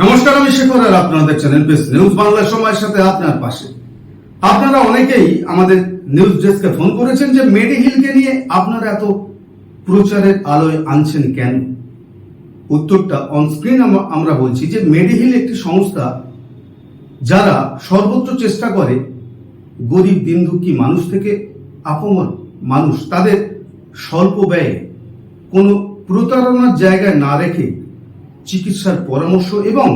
নমস্কার, আমি শেখর আর আপনারা দেখছেন এনপিএস নিউজ বাংলা সময়ের সাথে আপনার পাশে। আপনারা অনেকেই আমাদের নিউজ ডেস্কে ফোন করেছেন যে মেডিহিলকে নিয়ে আপনারা এত প্রচারের আলোয় আনছেন কেন? উত্তরটা অন স্ক্রিন আমরা বলছি যে মেডিহিল একটি সংস্থা যারা সর্বোচ্চ চেষ্টা করে গরিব দিন দুঃখী মানুষ থেকে আপমর মানুষ, তাদের স্বল্প ব্যয়ে কোনো প্রতারণার জায়গায় না রেখে চিকিৎসার পরামর্শ এবং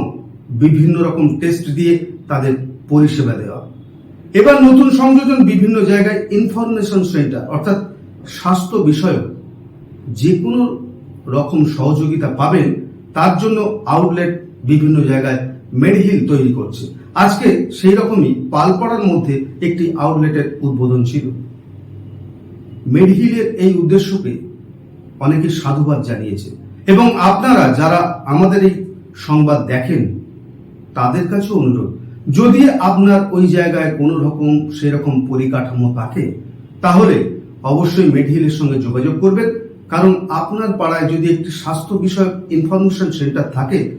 বিভিন্ন রকম টেস্ট দিয়ে তাদের পরিষেবা দেওয়া। এবার নতুন সংযোজন বিভিন্ন জায়গায় ইনফরমেশন সেন্টার অর্থাৎ স্বাস্থ্য বিষয়ক যে কোনো রকম সহযোগিতা পাবেন, তার জন্য আউটলেট বিভিন্ন জায়গায় মেডিহিল তৈরি করছে। আজকে সেই রকমই পালপাড়ার মধ্যে একটি আউটলেটের উদ্বোধন ছিল। মেডিহিলের এই উদ্দেশ্যকে অনেকে সাধুবাদ জানিয়েছে। এবং আপনারা যারা আমাদের এই সংবাদ দেখেন, তাদের কাছে অনুরোধ, যদি আপনার ওই জায়গায় কোনো রকম সেরকম পরিকাঠামো থাকে, তাহলে অবশ্যই মেডিহিলের সঙ্গে যোগাযোগ করবেন। কারণ আপনার পাড়ায় যদি একটি স্বাস্থ্য বিষয়ক ইনফরমেশন সেন্টার থাকে,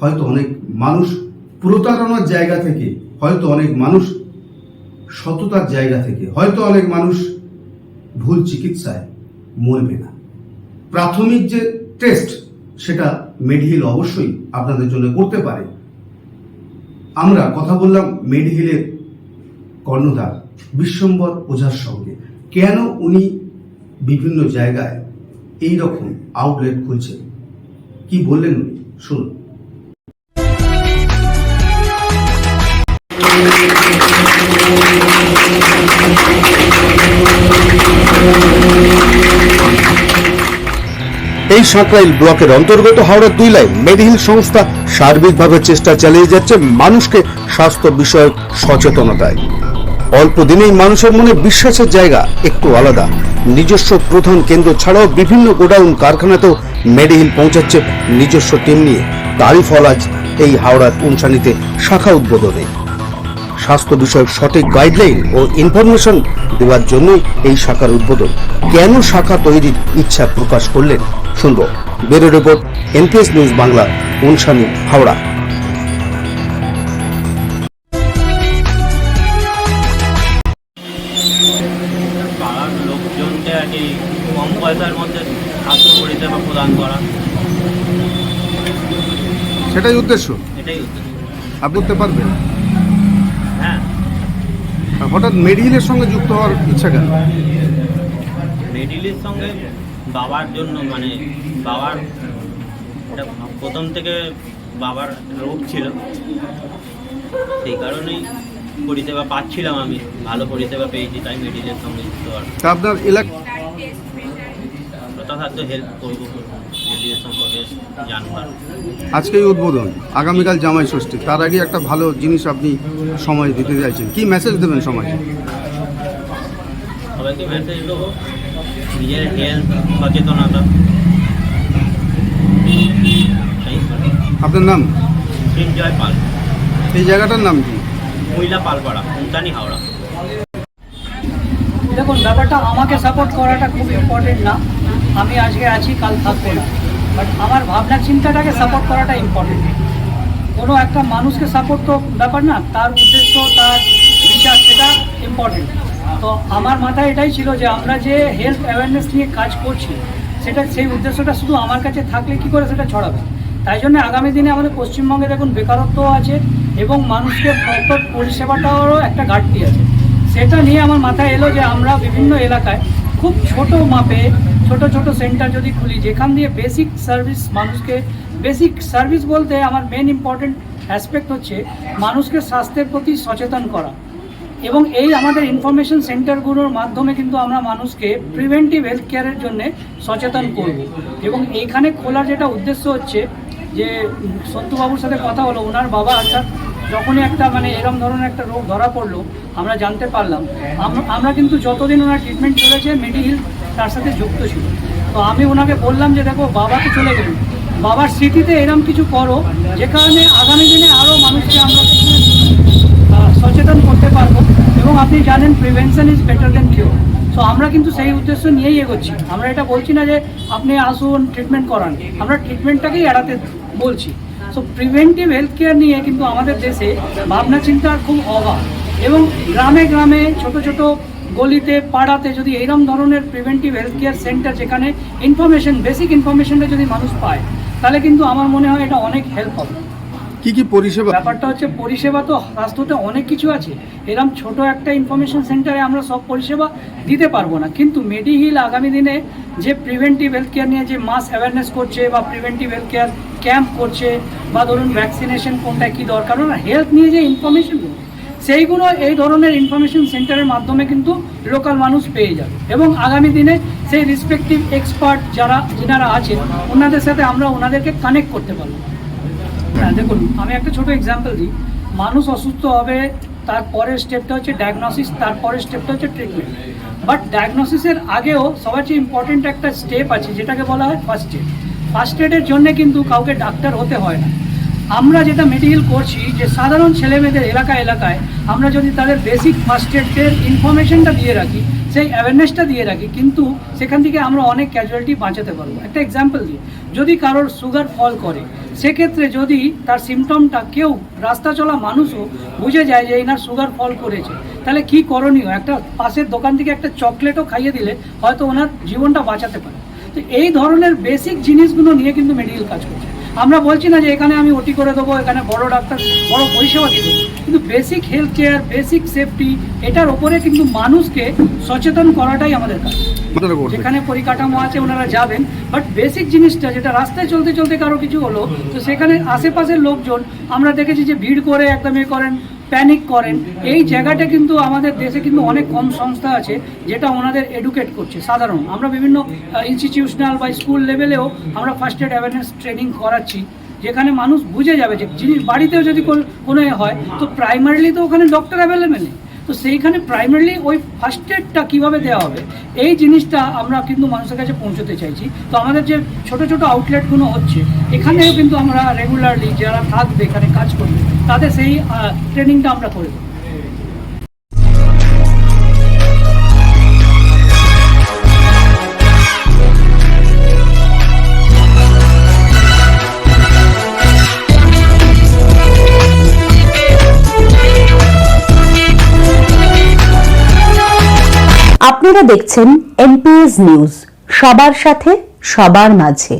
হয়তো অনেক মানুষ প্রতারণার জায়গা থেকে, হয়তো অনেক মানুষ সততার জায়গা থেকে, হয়তো অনেক মানুষ ভুল চিকিৎসায় মরবে না। প্রাথমিক যে টেস্ট সেটা মেডহিল অবশ্যই আপনাদের জন্য করতে পারে। আমরা কথা বললাম মেডহিলের কর্ণধার বিশ্বম্বর ওঝার সঙ্গে। কেন উনি বিভিন্ন জায়গায় এই রকম আউটলেট খুলছেন? কি বললেন উনি? শুনুন। এই সাঁকরাইল ব্লকের অন্তর্গত হাওড়া দুই লাইন মেডিহিল সংস্থা সার্বিকভাবে চেষ্টা চালিয়ে যাচ্ছে মানুষকে স্বাস্থ্য বিষয়ক সচেতনতায়। অল্প দিনেই মানুষের মনে বিশ্বাসের জায়গা একটু আলাদা। নিজস্ব প্রধান কেন্দ্র ছাড়াও বিভিন্ন গোডাউন কারখানাতেও মেডিহিল পৌঁছাচ্ছে নিজস্ব টিম নিয়ে। তারই ফল আজ এই হাওড়ার উনসানিতে শাখা উদ্বোধনে। স্বাস্থ্য বিষয়ক সঠিক গাইডলাইন ও ইনফরমেশন দেওয়ার জন্যই এই শাখার উদ্বোধন। কেন শাখা তৈরির ইচ্ছা প্রকাশ করলেন? শুনব। Bureau report NPS news Bangla Unsani Howrah. লোকজনকে আর কি কম পয়সার মধ্যে স্বাস্থ্য পরিষেবা প্রদান করা। সেটাই উদ্দেশ্য। এটাই উদ্দেশ্য। আপনি করতে পারবেন। হঠাৎ মেডিহিলের সঙ্গে যুক্ত হওয়ার ইচ্ছা কেন? মেডিলের সঙ্গে বাবার জন্য মানে বাবার এটা প্রথম থেকে বাবার রোগ ছিল। সেই কারণেই পরিষেবা পাচ্ছিলাম আমি। ভালো পরিষেবা পেয়েছি তাই মেডিলের সঙ্গে যুক্ত হওয়ার। আপনার এলাকা যথাসাধ্য হেল্প করব। মেডিলের আজকেই উদ্বোধন আগামীকাল জামাই ষষ্ঠী। তার আগে একটা ভালো জিনিস আপনি সময় দিতে চাইছেন। কি মেসেজ দেবেন সমাজে? সবাইকে মেসেজ দেবো। নিজের হেলথ সচেতনতা আপনার নাম? সৃঞ্জয় পাল। এই জায়গাটার নাম কি? মহিলা পালপাড়া হাওড়া। দেখুন ব্যাপারটা আমাকে সাপোর্ট করাটা খুব ইম্পর্টেন্ট না। আমি আজকে আছি, কাল থাকব না। বাট আমার ভাবনা, চিন্তাটাকে সাপোর্ট করাটা ইম্পর্টেন্ট কোনো একটা মানুষকে সাপোর্ট তো ব্যাপার না, তার উদ্দেশ্য, তার বিচার, সেটা ইম্পর্টেন্ট তো আমার মাথায় এটাই ছিল যে আমরা যে হেলথ অ্যাওয়ারনেস নিয়ে কাজ করছি, সেটা, সেই উদ্দেশ্যটা শুধু আমার কাছে থাকলে কি করে সেটা ছড়াবে? তাই জন্য আগামী দিনে আমাদের পশ্চিমবঙ্গে দেখুন বেকারত্ব আছে এবং মানুষকে প্রপার পরিষেবাটারও একটা ঘাটতি আছে। সেটা নিয়ে আমার মাথায় এলো যে আমরা বিভিন্ন এলাকায় খুব ছোট মাপে ছোট ছোট সেন্টার যদি খুলি যেখান দিয়ে বেসিক সার্ভিস মানুষকে বেসিক সার্ভিস বলতে আমার মেন ইম্পর্টেন্ট অ্যাসপেক্ট হচ্ছে মানুষকে স্বাস্থ্যের প্রতি সচেতন করা। এবং এই আমাদের ইনফরমেশন সেন্টারগুলোর মাধ্যমে কিন্তু আমরা মানুষকে প্রিভেন্টিভ হেলথ কেয়ারের জন্য সচেতন করব। এবং এইখানে খোলার যেটা উদ্দেশ্য হচ্ছে যে উম, সন্তুবাবুর সাথে কথা হলো ওনার বাবা অর্থাৎ যখনই একটা মানে এরম ধরনের একটা রোগ ধরা পড়ল আমরা জানতে পারলাম। আমরা- কিন্তু যতদিন ওনার ট্রিটমেন্ট চলেছে মেডিহিল তার সাথে যুক্ত ছিল। তো আমি ওনাকে বললাম যে, দেখো, বাবা তো চলে গেলেন বাবার স্মৃতিতে এরম কিছু করো যে কারণে আগামী দিনে আরও মানুষকে আমরা সচেতন করতে পারব এবং আপনি জানেন prevention is better than cure so আমরা কিন্তু সেই উদ্দেশ্য নিয়েই এগোচ্ছি। আমরা এটা বলছি না যে, আপনি আসুন ট্রিটমেন্ট করান। আমরা ট্রিটমেন্টটাকেই এড়াতে বলছি। সো প্রিভেন্টিভ হেলথ কেয়ার নিয়ে কিন্তু আমাদের দেশে ভাবনা চিন্তার খুব অভাব এবং গ্রামে গ্রামে ছোট ছোট গলিতে পাড়াতে যদি এইরকম ধরনের প্রিভেন্টিভ হেলথ কেয়ার সেন্টার যেখানে ইনফরমেশন বেসিক ইনফরমেশনটা যদি মানুষ পায় তাহলে কিন্তু আমার মনে হয় এটা অনেক হেল্প হবে। কি কি পরিষেবা? ব্যাপারটা হচ্ছে পরিষেবা তো স্বাস্থ্যতে অনেক কিছু আছে। এরকম ছোট একটা ইনফরমেশন সেন্টারে আমরা সব পরিষেবা দিতে পারব না। কিন্তু মেডিহিল আগামী দিনে যে প্রিভেন্টিভ হেলথ কেয়ার নিয়ে যে মাস অ্যাওয়ারনেস করছে বা প্রিভেন্টিভ হেলথ কেয়ার ক্যাম্প করছে বা ধরুন ভ্যাকসিনেশন কোনটা কী দরকার না হেলথ নিয়ে যে ইনফরমেশনগুলো সেইগুলো এই ধরনের ইনফরমেশন সেন্টারের মাধ্যমে কিন্তু লোকাল মানুষ পেয়ে যাবে। এবং আগামী দিনে সেই রেসপেক্টিভ এক্সপার্ট যারা, যেনারা আছেন, ওনাদের সাথে আমরা ওনাদেরকে কানেক্ট করতে পারব। হ্যাঁ দেখুন, আমি একটা ছোট এক্সাম্পল দিই। মানুষ অসুস্থ হবে তারপরের স্টেপটা হচ্ছে ডায়াগনোসিস তারপরের স্টেপটা হচ্ছে ট্রিটমেন্ট বাট ডায়াগনোসিসের আগেও সবার চেয়ে ইম্পর্টেন্ট একটা স্টেপ আছে, যেটাকে বলা হয় ফার্স্ট এড ফার্স্ট এডের জন্য কিন্তু কাউকে ডাক্তার হতে হয় না। আমরা যেটা মেডিকেল করছি যে সাধারণ ছেলেমেয়েদের এলাকা এলাকায় আমরা যদি তাদের বেসিক ফার্স্ট এডের ইনফরমেশনটা দিয়ে রাখি, সেই অ্যাওয়ারনেসটা দিয়ে রাখি, কিন্তু সেখান থেকে আমরা অনেক ক্যাজুয়ালিটি বাঁচাতে পারব। একটা এক্সাম্পল দিই, যদি কারোর সুগার ফল করে, সেক্ষেত্রে যদি তার সিমটমটা কেউ রাস্তা চলা মানুষও বুঝে যায় যে এনার সুগার ফল করেছে, তাহলে কি করণীয়? একটা পাশের দোকান থেকে একটা চকলেটও খাইয়ে দিলে হয়তো ওনার জীবনটা বাঁচাতে পারে। তো এই ধরনের বেসিক জিনিসগুলো নিয়ে কিন্তু মেডিকেল কাজ করছে। আমরা বলছি না যে এখানে আমি ওটি করে দেবো এখানে বড় ডাক্তার বড় পরিষেবা দিয়ে দেবো। কিন্তু basic health care basic safety এটার ওপরে কিন্তু মানুষকে সচেতন করাটাই আমাদের কাজ। যেখানে পরিকাঠামো আছে ওনারা যাবেন। বাট বেসিক জিনিসটা যেটা রাস্তায় চলতে চলতে কারও কিছু হলো তো সেখানে আশেপাশের লোকজন আমরা দেখেছি যে ভিড় করে একদম এ করেন। প্যানিক করেন। এই জায়গাটা কিন্তু আমাদের দেশে কিন্তু অনেক কম সংস্থা আছে যেটা ওনাদের এডুকেট করছে, সাধারণ। আমরা বিভিন্ন ইনস্টিটিউশনাল বা স্কুল লেভেলেও আমরা ফার্স্ট এড অ্যাওয়ারনেস ট্রেনিং করাচ্ছি, যেখানে মানুষ বুঝে যাবে যে জিনিস বাড়িতেও যদি কোনো হয়, তো প্রাইমারিলি তো ওখানে ডক্টর অ্যাভেলেবেল নেই। তো সেইখানে প্রাইমারিলি ওই ফার্স্ট এডটা কীভাবে দেওয়া হবে, এই জিনিসটা আমরা কিন্তু মানুষের কাছে পৌঁছতে চাইছি। তো আমাদের যে ছোট ছোট আউটলেটগুলো হচ্ছে, এখানেও কিন্তু আমরা রেগুলারলি যারা থাকবে, এখানে কাজ করবে তাদের সেই ট্রেনিংটা আমরা করে দেবো আপনারা দেখছেন এনপিএস নিউজ সবার সাথে সবার মাঝে।